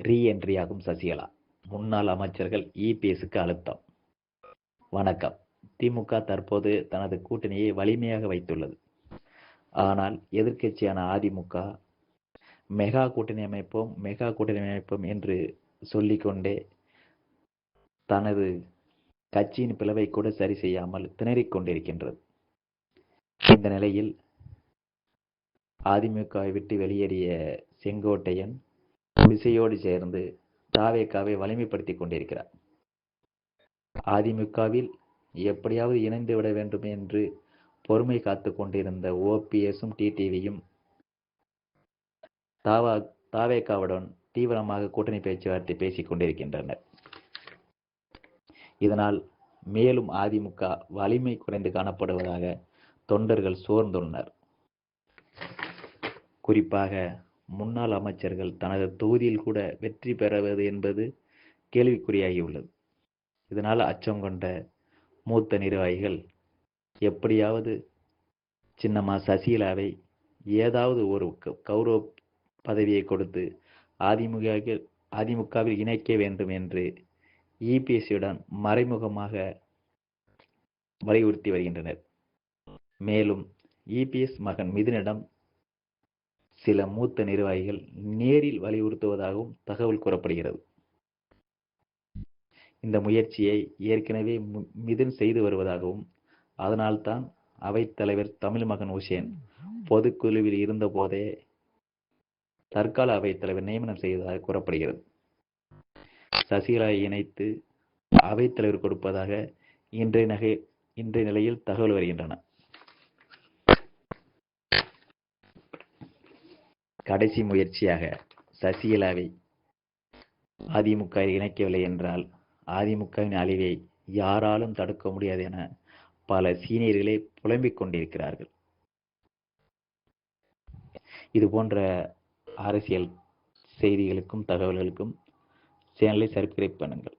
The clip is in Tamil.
ரீ என்ட்ரியாகும் சசிகலா. முன்னாள் அமைச்சர்கள் இபிஎஸ்க்கு அழுத்தம். வணக்கம். திமுக தற்போது தனது கூட்டணியை வலிமையாக வைத்துள்ளது. ஆனால் எதிர்க்கட்சியான அதிமுக மெகா கூட்டணி அமைப்போம் மெகா கூட்டணி அமைப்போம் என்று சொல்லிக்கொண்டே தனது கட்சியின் பிளவை கூட சரி செய்யாமல் திணறிக் கொண்டிருக்கின்றது. இந்த நிலையில் அதிமுகவை விட்டு வெளியேறிய செங்கோட்டையன் விசையோடு சேர்ந்து தாவேக்காவை வலிமைப்படுத்திக் கொண்டிருக்கிறார். அதிமுகவில் எப்படியாவது இணைந்து விட வேண்டும் என்று பொறுமை காத்து கொண்டிருந்த ஓபிஎஸும் டிடிவியும் தாவா தாவேக்காவுடன் தீவிரமாக கூட்டணி பேச்சுவார்த்தை பேசிக் கொண்டிருக்கின்றனர். இதனால் மேலும் அதிமுக வலிமை குறைந்து காணப்படுவதாக தொண்டர்கள் சோர்ந்துள்ளனர். குறிப்பாக முன்னாள் அமைச்சர்கள் தனது தொகுதியில் கூட வெற்றி பெறுவது என்பது கேள்விக்குறியாகியுள்ளது. இதனால் அச்சம் கொண்ட மூத்த நிர்வாகிகள் எப்படியாவது சின்னம்மா சசிகலாவை ஏதாவது ஒரு கௌரவ பதவியை கொடுத்து அதிமுக அதிமுகவில் இணைக்க வேண்டும் என்று இபிஎஸ்சியுடன் மறைமுகமாக வலியுறுத்தி வருகின்றனர். மேலும் இபிஎஸ் மகன் மிதுனிடம் சில மூத்த நிர்வாகிகள் நேரில் வலியுறுத்துவதாகவும் தகவல் கூறப்படுகிறது. இந்த முயற்சியை ஏற்கனவே மிதன் செய்து வருவதாகவும் அதனால்தான் அவைத்தலைவர் தமிழ் மகன் உசேன் பொதுக்குழுவில் இருந்தபோதே தற்கால அவைத்தலைவர் நியமனம் செய்ததாக கூறப்படுகிறது. சசிகலா இணைத்து அவைத்தலைவர் கொடுப்பதாக இன்றைய நகை இன்றைய நிலையில் தகவல் வருகின்றன. கடைசி முயற்சியாக சசிகலாவை அதிமுக இணைக்கவில்லை என்றால் அதிமுகவின் அழிவை யாராலும் தடுக்க முடியாது என பல சீனியர்களே புலம்பிக் கொண்டிருக்கிறார்கள். இது போன்ற அரசியல் செய்திகளுக்கும் தகவல்களுக்கும் சேனலை சப்ஸ்கிரைப் பண்ணுங்கள்.